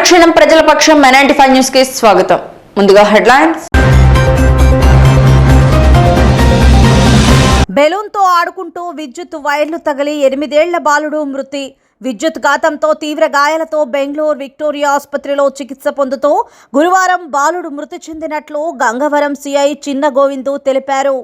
మరుక్షణం ప్రజల పక్షం మెనాంటి ఫైవ్ న్యూస్కి స్వాగతం. ముందుగా హెడ్లైన్స్. బెలూన్తో ఆడుకుంటూ విద్యుత్ వైర్లు తగిలి ఎనిమిదేళ్ళ బాలుడు మృతి. విద్యుత్ ఘాతంతో తీవ్ర గాయాలతో బెంగళూరు విక్టోరియా ఆసుపత్రిలో చికిత్స పొందుతూ గురువారం బాలుడు మృతి చెందినట్లు గంగవరం సిఐ చిన్న గోవిందు తెలిపారు.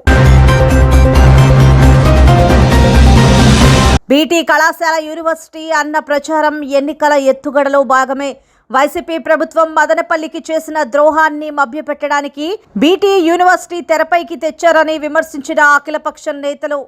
బీటీ కళాశాల యూనివర్సిటీ అన్న ప్రచారం ఎన్నికల ఎత్తుగడలో భాగమే. వైసీపీ ప్రభుత్వం మదనపల్లికి చేసిన ద్రోహాన్ని మభ్యపెట్టడానికి బీటీ యూనివర్సిటీ తెరపైకి తెచ్చారని విమర్శించిన అఖిలపక్షం నేతలు.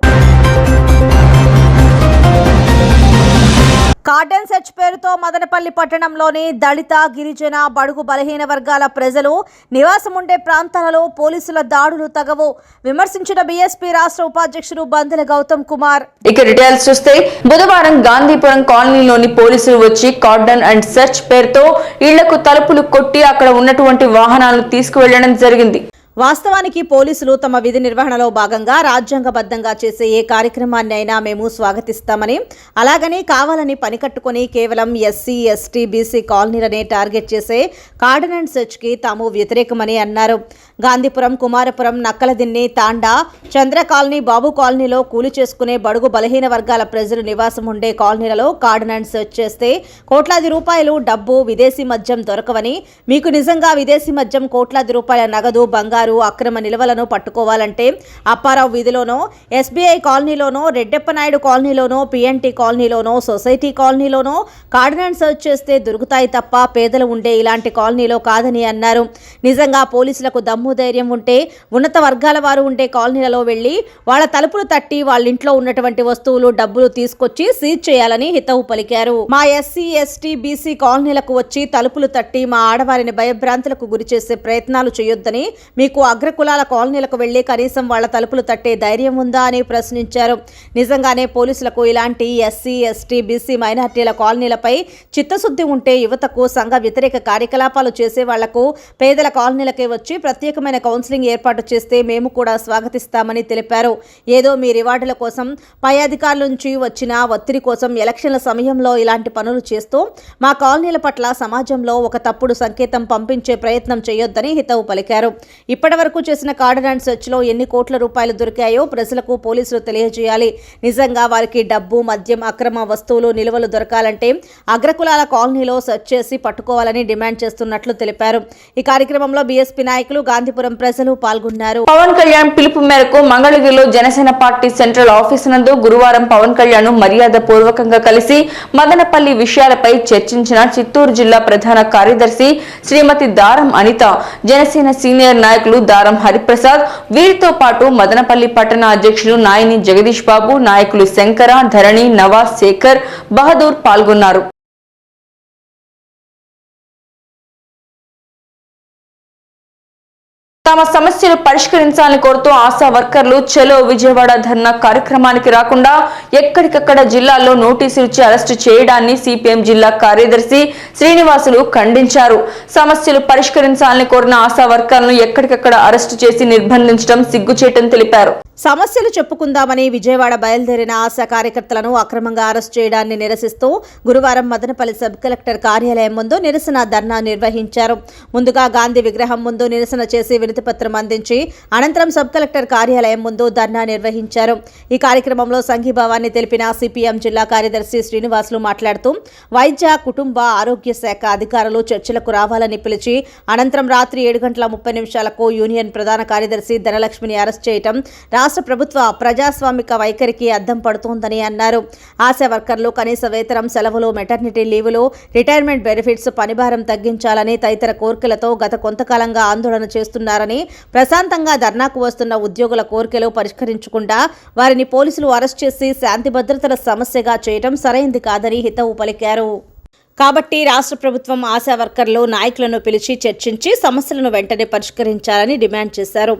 కార్డన్ సెర్చ్ పేరుతో మదనపల్లి పట్టణంలోని దళిత గిరిజన బడుగు బలహీన వర్గాల ప్రజలు నివాసం ఉండే ప్రాంతాలలో పోలీసుల దాడులు తగవు. విమర్శించిన బీఎస్పీ రాష్ట్ర ఉపాధ్యక్షుడు బందెల గౌతమ్ కుమార్. ఇక డీటెయిల్స్ చూస్తే బుధవారం గాంధీపురం కాలనీలోని పోలీసులు వచ్చి కార్డన్ అండ్ సెర్చ్ పేరుతో ఇళ్ళకు తలుపులు కొట్టి అక్కడ ఉన్నటువంటి వాహనాలను తీసుకువెళ్ళడం జరిగింది. వాస్తవానికి పోలీసులు తమ విధి నిర్వహణలో భాగంగా రాజ్యాంగబద్ధంగా చేసే ఏ కార్యక్రమాన్ని అయినా మేము స్వాగతిస్తామని అలాగని కావాలని పనికట్టుకుని కేవలం ఎస్సీ ఎస్టీ బీసీ కాలనీలనే టార్గెట్ చేసే కార్డినెంట్ సెర్చ్కి తాము వ్యతిరేకమని అన్నారు. గాంధీపురం కుమారపురం నక్కలదిన్ని తాండా చంద్ర కాలనీ బాబు కాలనీలో కూలి చేసుకునే బడుగు బలహీన వర్గాల ప్రజలు నివాసం ఉండే కాలనీలలో కార్డినెంట్ సెర్చ్ చేస్తే కోట్లాది రూపాయలు డబ్బు విదేశీ మద్యం దొరకవని మీకు నిజంగా విదేశీ మద్యం కోట్లాది రూపాయల నగదు బంగారు అక్రమ నిల్వలను పట్టుకోవాలంటే అప్పారావు వీధిలోనో ఎస్బీఐ కాలనీలోనో రెడ్డెప్పనాయుడు కాలనీలోనో పిఎన్టీ కాలనీలోనో సొసైటీ కాలనీలోనో కార్డినెంట్ సర్చ్ చేస్తే దొరుకుతాయి తప్ప పేదలు ఉండే ఇలాంటి కాలనీలో కాదని అన్నారు. నిజంగా పోలీసులకు దమ్ము ధైర్యం ఉంటే ఉన్నత వర్గాల వారు ఉండే కాలనీలలో వెళ్ళి వాళ్ళ తలుపులు తట్టి వాళ్ళ ఇంట్లో ఉన్నటువంటి వస్తువులు డబ్బులు తీసుకొచ్చి సీజ్ చేయాలని హితవు పలికారు. మా ఎస్సీ ఎస్టీ బీసీ కాలనీలకు వచ్చి తలుపులు తట్టి మా ఆడవారిని భయభ్రాంతులకు గురి చేసే ప్రయత్నాలు చేయొద్దని మీకు అగ్రకులాల కాలనీలకు వెళ్ళి కనీసం వాళ్ళ తలుపులు తట్టే ధైర్యం ఉందా అని ప్రశ్నించారు. నిజంగానే పోలీసులకు ఇలాంటి ఎస్సీ ఎస్టీ బీసీ మైనార్టీల కాలనీలపై చిత్తశుద్ధి ఉంటే యువతకు సంఘ వ్యతిరేక కార్యకలాపాలు చేసే వాళ్ళకు పేదల కాలనీలకే వచ్చి ప్రత్యేకమైన కౌన్సిలింగ్ ఏర్పాటు చేస్తే మేము కూడా స్వాగతిస్తామని తెలిపారు. ఏదో మీ రివార్డుల కోసం పై అధికారుల నుంచి వచ్చిన ఒత్తిడి కోసం ఎలక్షన్ల సమయంలో ఇలాంటి పనులు చేస్తూ మా కాలనీల పట్ల సమాజంలో ఒక తప్పుడు సంకేతం పంపించే ప్రయత్నం చేయొద్దని హితవు పలికారు. ఇప్పటి వరకు చేసిన కార్డినాన్స్ సెర్చ్లో ఎన్ని కోట్ల రూపాయలు దొరికాయో ప్రజలకు పోలీసులు తెలియజేయాలి. నిజంగా వారికి డబ్బు మద్యం అక్రమ వస్తువులు నిల్వలు దొరకాలంటే అగ్రకులాల కాలనీలో సెర్చ్ చేసి పట్టుకోవాలని డిమాండ్ చేస్తున్నట్లు తెలిపారు. ఈ కార్యక్రమంలో బీఎస్పీ నాయకులు గాంధీపురం ప్రజలు పాల్గొన్నారు. పవన్ కళ్యాణ్ పిలుపు మేరకు మంగళగిరిలో జనసేన పార్టీ సెంట్రల్ ఆఫీస్ నందు గురువారం పవన్ కళ్యాణ్ మర్యాద పూర్వకంగా కలిసి మదనపల్లి విషయాలపై చర్చించిన చిత్తూరు జిల్లా ప్రధాన కార్యదర్శి శ్రీమతి దారం అనిత జనసేన సీనియర్ నాయకులు దారం హరిప్రసాద్ వీరితో పాటు మదనపల్లి పట్టణ అధ్యక్షులు నాయని జగదీష్ బాబు నాయకులు శంకర ధరణి నవాజ్ శేఖర్ బహదూర్ పాల్గొన్నారు. తమ సమస్యలు పరిష్కరించాలని కోరుతూ ఆశా వర్కర్లు చలో విజయవాడ ధర్నా కార్యక్రమానికి రాకుండా ఎక్కడికక్కడ జిల్లాల్లో నోటీసులు ఇచ్చి అరెస్టు చేయడాన్ని సిపిఎం జిల్లా కార్యదర్శి శ్రీనివాసులు ఖండించారు. సమస్యలు పరిష్కరించాలని కోరిన ఆశా వర్కర్లను ఎక్కడికక్కడ అరెస్టు చేసి నిర్బంధించడం సిగ్గుచేటని తెలిపారు. సమస్యలు చెప్పుకుందామని విజయవాడ బయలుదేరిన ఆశా కార్యకర్తలను అక్రమంగా అరెస్ట్ చేయడాన్ని నిరసిస్తూ గురువారం మదనపల్లి సబ్ కలెక్టర్ కార్యాలయం ముందు నిరసన ధర్నా నిర్వహించారు. ముందుగా గాంధీ విగ్రహం ముందు నిరసన చేసి వినతిపత్రం అందించి అనంతరం సబ్ కలెక్టర్ కార్యాలయం ముందు ధర్నా నిర్వహించారు. ఈ కార్యక్రమంలో సంఘీభావాన్ని తెలిపిన సిపిఎం జిల్లా కార్యదర్శి శ్రీనివాసులు మాట్లాడుతూ వైద్య కుటుంబ ఆరోగ్య శాఖ అధికారులు చర్చలకు రావాలని పిలిచి అనంతరం రాత్రి ఏడు గంటల ముప్పై నిమిషాలకు యూనియన్ ప్రధాన కార్యదర్శి ధనలక్ష్మిని అరెస్ట్ చేయటం రాష్ట్ర ప్రభుత్వ ప్రజాస్వామిక వైఖరికి అద్దం పడుతోందని అన్నారు. ఆశా వర్కర్లు కనీస వేతనం సెలవులు మెటర్నిటీ లీవులు రిటైర్మెంట్ బెనిఫిట్స్ పనిభారం తగ్గించాలని తదితర కోరికలతో గత కొంతకాలంగా ఆందోళన చేస్తున్నారని ప్రశాంతంగా ధర్నాకు వస్తున్న ఉద్యోగుల కోరికలు పరిష్కరించకుండా వారిని పోలీసులు అరెస్ట్ చేసి శాంతి భద్రతల సమస్యగా చేయటం సరైంది కాదని హితవు పలికారు. కాబట్టి రాష్ట్ర ప్రభుత్వం ఆశా వర్కర్లు నాయకులను పిలిచి చర్చించి సమస్యలను వెంటనే పరిష్కరించాలని డిమాండ్ చేశారు.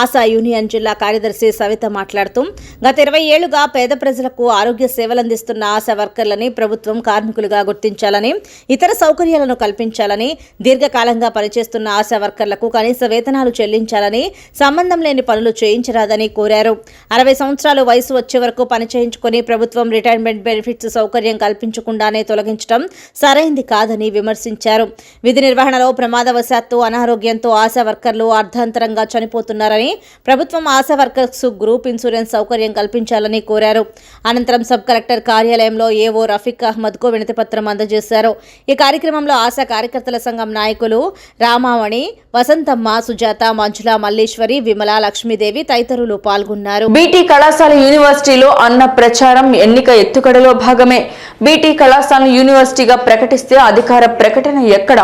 ఆశా యూనియన్ జిల్లా కార్యదర్శి సవిత మాట్లాడుతూ గత ఇరవై ఏళ్ళుగా పేద ప్రజలకు ఆరోగ్య సేవలందిస్తున్న ఆశా వర్కర్లని ప్రభుత్వం కార్మికులుగా గుర్తించాలని ఇతర సౌకర్యాలను కల్పించాలని దీర్ఘకాలంగా పనిచేస్తున్న ఆశా వర్కర్లకు కనీస వేతనాలు చెల్లించాలని సంబంధం లేని పనులు చేయించరాదని కోరారు. అరవై సంవత్సరాలు వయసు వచ్చే వరకు పనిచేయించుకుని ప్రభుత్వం రిటైర్మెంట్ బెనిఫిట్స్ సౌకర్యం కల్పించకుండానే తొలగించడం సరైంది కాదని విమర్శించారు. విధి నిర్వహణలో ప్రమాదవశాత్తు అనారోగ్యంతో ఆశా వర్కర్లు అర్ధాంతరంగా చనిపోతున్నారని ప్రభుత్వం ఆశా వర్కర్స్ గ్రూప్ ఇన్సూరెన్స్ సౌకర్యం కల్పించాలని కోరారు. అనంతరం సబ్ కలెక్టర్ కార్యాలయంలో ఏవో రఫీక్ అహ్మద్కు వినతి పత్రం అందజేశారు. ఈ కార్యక్రమంలో ఆశా కార్యకర్తల సంఘం నాయకులు రామావణి వసంతమ్మ సుజాత మంజుల మల్లేశ్వరి విమల లక్ష్మీదేవి తదితరులు పాల్గొన్నారు. బీటీ కళాశాల యూనివర్సిటీలో అన్న ప్రచారం ఎన్నిక ఎత్తుకడలో భాగమే. బీటీ కళాశాల యూనివర్సిటీగా ప్రకటిస్తే అధికార ప్రకటన ఎక్కడ?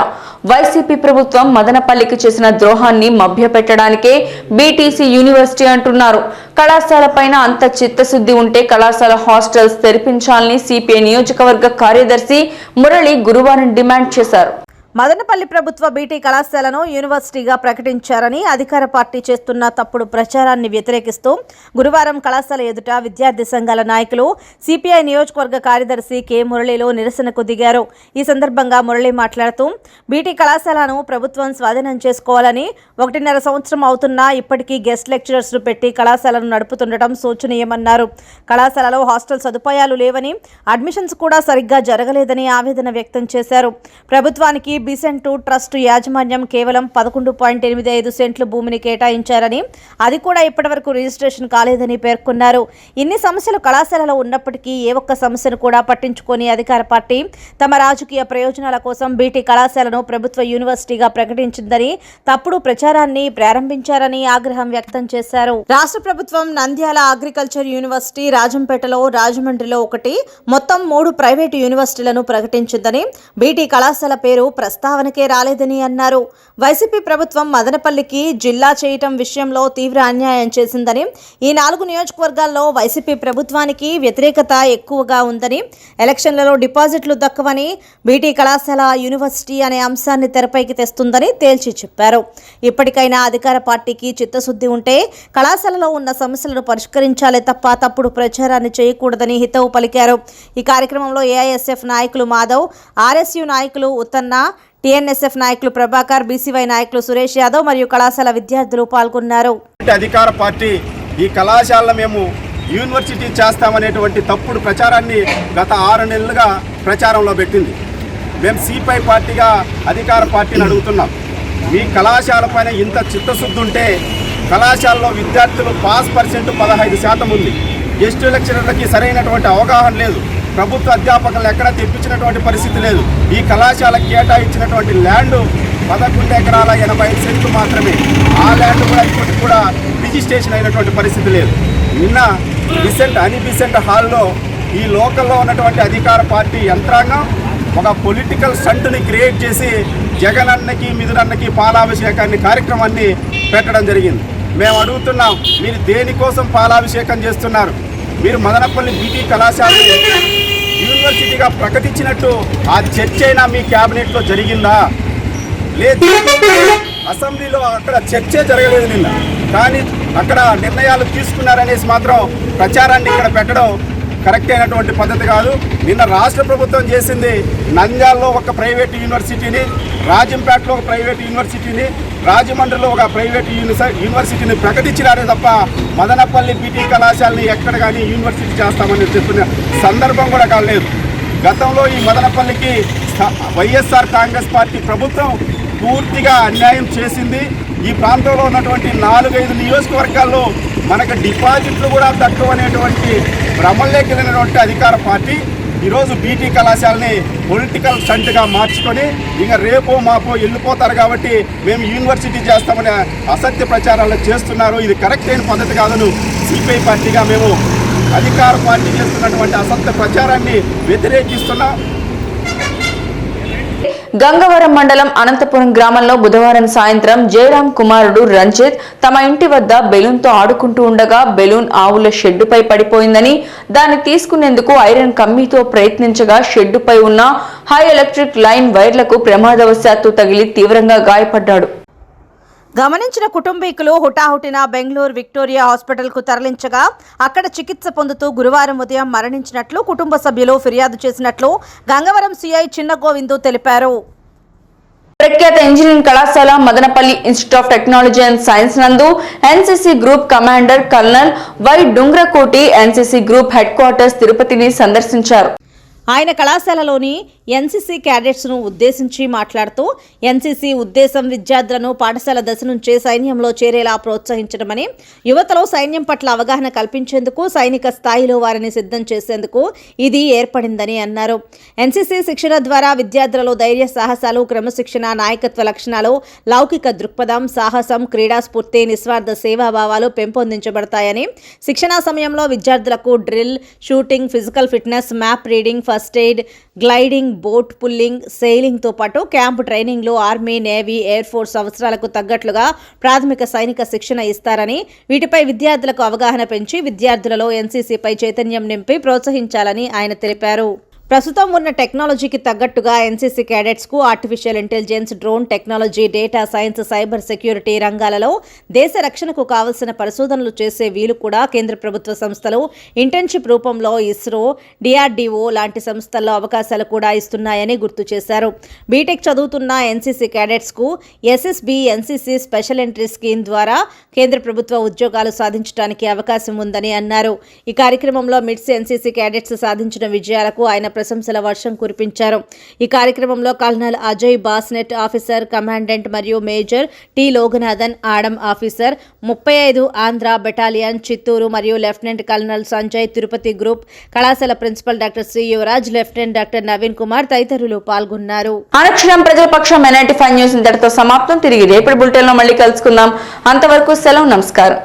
వైసీపీ ప్రభుత్వం మదనపల్లికి చేసిన ద్రోహాన్ని మభ్యపెట్టడానికే బీటీసీ యూనివర్సిటీ అంటున్నారు. కళాశాల పైన అంత చిత్తశుద్ధి ఉంటే కళాశాల హాస్టల్స్ తెరిపించాలని సిపిఐ నియోజకవర్గ కార్యదర్శి మురళి గురువారం డిమాండ్ చేశారు. మదనపల్లి ప్రభుత్వ బీటీ కళాశాలను యూనివర్సిటీగా ప్రకటించారని అధికార పార్టీ చేస్తున్న తప్పుడు ప్రచారాన్ని వ్యతిరేకిస్తూ గురువారం కళాశాల ఎదుట విద్యార్థి సంఘాల నాయకులు సిపిఐ నియోజకవర్గ కార్యదర్శి కె మురళిలో నిరసనకు దిగారు. ఈ సందర్భంగా మురళి మాట్లాడుతూ బీటీ కళాశాలను ప్రభుత్వం స్వాధీనం చేసుకోవాలని ఒకటిన్నర సంవత్సరం అవుతున్నా ఇప్పటికీ గెస్ట్ లెక్చరర్స్ పెట్టి కళాశాలను నడుపుతుండటం శోచనీయమన్నారు. కళాశాలలో హాస్టల్ సదుపాయాలు లేవని అడ్మిషన్స్ కూడా సరిగ్గా జరగలేదని ఆవేదన వ్యక్తం చేశారు. ప్రభుత్వానికి బిసెంటు ట్రస్ట్ యాజమాన్యం కేవలం పదకొండు పాయింట్ ఎనిమిది ఐదు సెంట్లు భూమిని కేటాయించారని అది కూడా ఇప్పటివరకు రిజిస్ట్రేషన్ కాలేదని పేర్కొన్నారు. ఇన్ని సమస్యలు కళాశాలలో ఉన్నప్పటికీ ఏ ఒక్క సమస్యను కూడా పట్టించుకొని అధికార పార్టీ తమ రాజకీయ ప్రయోజనాల కోసం బీటీ కళాశాలను ప్రభుత్వ యూనివర్సిటీగా ప్రకటించిందని తప్పుడు ప్రచారాన్ని ప్రారంభించారని ఆగ్రహం వ్యక్తం చేశారు. రాష్ట్ర ప్రభుత్వం నంద్యాల అగ్రికల్చర్ యూనివర్సిటీ రాజంపేటలో రాజమండ్రిలో ఒకటి మొత్తం మూడు ప్రైవేటు యూనివర్సిటీలను ప్రకటించిందని బీటీ కళాశాల పేరు ప్రస్తావనకే రాలేదని అన్నారు. వైసీపీ ప్రభుత్వం మదనపల్లికి జిల్లా చేయటం విషయంలో తీవ్ర అన్యాయం చేసిందని ఈ నాలుగు నియోజకవర్గాల్లో వైసీపీ ప్రభుత్వానికి వ్యతిరేకత ఎక్కువగా ఉందని ఎలక్షన్లలో డిపాజిట్లు దక్కవని బీటీ కళాశాల యూనివర్సిటీ అనే అంశాన్ని తెరపైకి తెస్తుందని తేల్చి చెప్పారు. ఇప్పటికైనా అధికార పార్టీకి చిత్తశుద్ధి ఉంటే కళాశాలలో ఉన్న సమస్యలను పరిష్కరించాలే తప్ప తప్పుడు ప్రచారాన్ని చేయకూడదని హితవు పలికారు. ఈ కార్యక్రమంలో ఏఐఎస్ఎఫ్ నాయకులు మాధవ్ ఆర్ఎస్యు నాయకులు ఉత్తన్న టీఎన్ఎస్ఎఫ్ నాయకులు ప్రభాకర్ బీసీవై నాయకులు సురేష్ యాదవ్ మరియు కళాశాల విద్యార్థులు పాల్గొన్నారు. అధికార పార్టీ ఈ కళాశాలను మేము యూనివర్సిటీ చేస్తామనేటువంటి తప్పుడు ప్రచారాన్ని గత ఆరు నెలలుగా ప్రచారంలో పెట్టింది. మేము సిపిఐ పార్టీగా అధికార పార్టీని అడుగుతున్నాం. మీ కళాశాల పైన ఇంత చిత్తశుద్ధి ఉంటే కళాశాలలో విద్యార్థులు పాస్ పర్సెంట్ పదహైదు శాతం ఉంది. ఎస్టీ లెక్చరర్లకి సరైనటువంటి అవగాహన లేదు. ప్రభుత్వ అధ్యాపకులను ఎక్కడా తెప్పించినటువంటి పరిస్థితి లేదు. ఈ కళాశాల కేటాయించినటువంటి ల్యాండ్ పదకొండు ఎకరాల ఎనభై ఐదు సెంట్లు మాత్రమే. ఆ ల్యాండ్ కూడా ఇప్పటికి కూడా రిజిస్ట్రేషన్ అయినటువంటి పరిస్థితి లేదు. నిన్న బిసెంట్ అని బిసెంట్ హాల్లో ఈ లోకల్లో ఉన్నటువంటి అధికార పార్టీ యంత్రాంగం ఒక పొలిటికల్ స్టంట్ని క్రియేట్ చేసి జగన్ అన్నకి మిథునన్నకి పాలాభిషేకాన్ని కార్యక్రమాన్ని పెట్టడం జరిగింది. మేము అడుగుతున్నాం మీరు దేనికోసం పాలాభిషేకం చేస్తున్నారు? మీరు మదనపల్లి బీటీ కళాశాలని యూనివర్సిటీగా ప్రకటించినట్టు ఆ చర్చ అయినా మీ క్యాబినెట్లో జరిగిందా? లేదు. అసెంబ్లీలో అక్కడ చర్చే జరగలేదు నిన్న. కానీ అక్కడ నిర్ణయాలు తీసుకున్నారనేసి మాత్రం ప్రచారాన్ని ఇక్కడ పెట్టడం కరెక్ట్ అయినటువంటి పద్ధతి కాదు. నిన్న రాష్ట్ర ప్రభుత్వం చేసింది నంద్యాలలో ఒక ప్రైవేట్ యూనివర్సిటీని రాజంపేటలో ఒక ప్రైవేట్ యూనివర్సిటీని రాజమండ్రిలో ఒక ప్రైవేట్ యూనివర్సిటీని ప్రకటించినారే తప్ప మదనపల్లి పీటీ కళాశాలని ఎక్కడ కానీ యూనివర్సిటీ చేస్తామని చెప్పిన సందర్భం కూడా కాలేదు. గతంలో ఈ మదనపల్లికి వైఎస్ఆర్ కాంగ్రెస్ పార్టీ ప్రభుత్వం పూర్తిగా అన్యాయం చేసింది. ఈ ప్రాంతంలో ఉన్నటువంటి నాలుగైదు నియోజకవర్గాల్లో మనకు డిపాజిట్లు కూడా తక్కువ అనేటువంటి భ్రమల్లోకి వెళ్ళినటువంటి అధికార పార్టీ. ఈరోజు బీటీ కళాశాలని పొలిటికల్ స్టంట్గా మార్చుకొని ఇక రేపో మాపో వెళ్ళిపోతారు కాబట్టి మేము యూనివర్సిటీ చేస్తామనే అసత్య ప్రచారాలు చేస్తున్నారు. ఇది కరెక్ట్ అయిన పద్ధతి కాదని. సిపిఐ పార్టీగా మేము అధికార పార్టీ చేస్తున్నటువంటి అసత్య ప్రచారాన్ని వ్యతిరేకిస్తున్నాం గంగవరం మండలం అనంతపురం గ్రామంలో బుధవారం సాయంత్రం జయరాం కుమారుడు రంజిత్ తమ ఇంటి వద్ద బెలూన్తో ఆడుకుంటూ ఉండగా బెలూన్ ఆవుల షెడ్డుపై పడిపోయిందని దాన్ని తీసుకునేందుకు ఐరన్ కమ్మీతో ప్రయత్నించగా షెడ్డుపై ఉన్న హై ఎలక్ట్రిక్ లైన్ వైర్లకు ప్రమాదవశాత్తు తగిలి తీవ్రంగా గాయపడ్డాడు. గమనించిన కుటుంబీకులు హుటాహుటిన బెంగళూరు విక్టోరియా హాస్పిటల్కు తరలించగా అక్కడ చికిత్స పొందుతూ గురువారం ఉదయం మరణించినట్లు కుటుంబ సభ్యులు ఫిర్యాదు చేసినట్లు గంగవరం సిఐ చిన్న గోవిందు తెలిపారు. ప్రఖ్యాత ఇంజనీరింగ్ కళాశాల Madanapalle institute of technology and science నందు NCC group commander colonel Y Dungrakoti NCC group headquarters తిరుపతిని సందర్శించారు. ఆయన కళాశాలలోని ఎన్సీసీ క్యాడెట్స్ను ఉద్దేశించి మాట్లాడుతూ ఎన్సీసీ ఉద్దేశం విద్యార్థులను పాఠశాల దశ నుంచే సైన్యంలో చేరేలా ప్రోత్సహించడమని యువతలో సైన్యం పట్ల అవగాహన కల్పించేందుకు సైనిక స్థాయిలో వారిని సిద్ధం చేసేందుకు ఇది ఏర్పడిందని అన్నారు. ఎన్సీసీ శిక్షణ ద్వారా విద్యార్థులలో ధైర్య సాహసాలు క్రమశిక్షణ నాయకత్వ లక్షణాలు లౌకిక దృక్పథం సాహసం క్రీడా స్ఫూర్తి నిస్వార్థ సేవాభావాలు పెంపొందించబడతాయని శిక్షణా సమయంలో విద్యార్థులకు drill shooting physical fitness map reading first aid gliding boat pulling సెయిలింగ్తో పాటు క్యాంప్ ట్రైనింగ్లో ఆర్మీ నేవీ ఎయిర్ ఫోర్స్ అవసరాలకు తగ్గట్లుగా ప్రాథమిక సైనిక శిక్షణ ఇస్తారని వీటిపై విద్యార్థులకు అవగాహన పెంచి విద్యార్థులలో ఎన్సీసీపై చైతన్యం నింపి ప్రోత్సహించాలని ఆయన తెలిపారు. ప్రస్తుతం ఉన్న టెక్నాలజీకి తగ్గట్టుగా NCC క్యాడెట్స్కు artificial intelligence drone technology data science cyber security రంగాలలో దేశ రక్షణకు కావలసిన పరిశోధనలు చేసే వీలు కూడా కేంద్ర ప్రభుత్వ సంస్థలు. ఇంటర్న్షిప్ రూపంలో ఇస్రో డిఆర్డీఓ లాంటి సంస్థల్లో అవకాశాలు కూడా ఇస్తున్నాయని గుర్తు చేశారు. బీటెక్ చదువుతున్న NCC క్యాడెట్స్కు SSB NCC special entry scheme ద్వారా కేంద్ర ప్రభుత్వ ఉద్యోగాలు సాధించడానికి అవకాశం ఉందని అన్నారు. ఈ కార్యక్రమంలో మిడ్స్ ఎన్సీసీ క్యాడెట్స్ సాధించిన విజయాలకు ఆయన ప్రశంసల వర్షం కురిపించారు. ఈ కార్యక్రమంలో colonel Ajay Basnet officer commandant మరియు major T Loganathan adm officer ముప్పై ఐదు ఆంధ్ర బెటాలియన్ చిత్తూరు మరియు lieutenant colonel Sanjay Tirupati group కళాశాల principal doctor Shri Yuvaraj lieutenant doctor Naveen Kumar తదితరులు పాల్గొన్నారు. ఆరక్షణం ప్రజలపక్షం ఎన్ఐటి ఫైవ్ న్యూస్ ఇంతటితో సమాప్తం. తిరిగి రేపటి బులెటిన్లో మళ్ళీ కలుసుకుందాం. అంతవరకు సెలవు నమస్కారం.